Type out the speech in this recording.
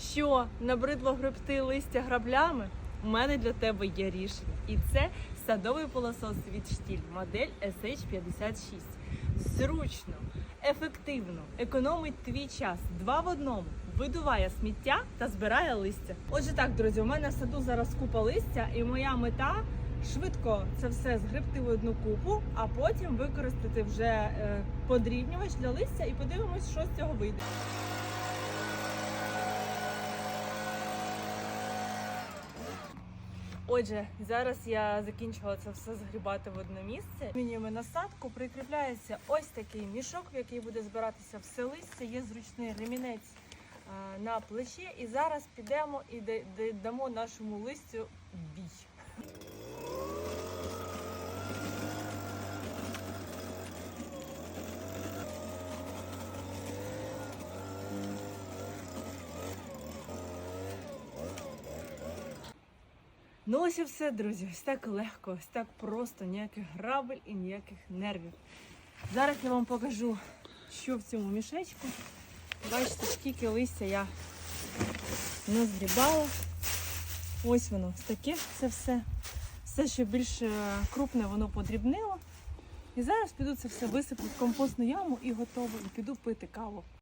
Що набридло гребти листя граблями? У мене для тебе є рішення. І це садовий пилосос від штіль, модель SH56. Зручно, ефективно, економить твій час. Два в одному. Видуває сміття та збирає листя. Отже, так, друзі, у мене в саду зараз купа листя, і моя мета швидко це все згребти в одну купу, а потім використати вже е, подрібнювач для листя і подивимось, що з цього вийде. Отже, зараз я закінчила це все згрібати в одне місце. Міняємо насадку, прикріпляється ось такий мішок, в який буде збиратися все листя. Є зручний ремінець на плечі. І зараз підемо і да- да- дамо нашому листю бій. Ну ось і все, друзі. Ось так легко, ось так просто, ніяких грабель і ніяких нервів. Зараз я вам покажу, що в цьому мішечку. Бачите, скільки листя я назгрібала. Ось воно, ось таке це все. Все, що більш е, крупне, воно подрібнило. І зараз піду це все висиплю в компостну яму і готово. І піду пити каву.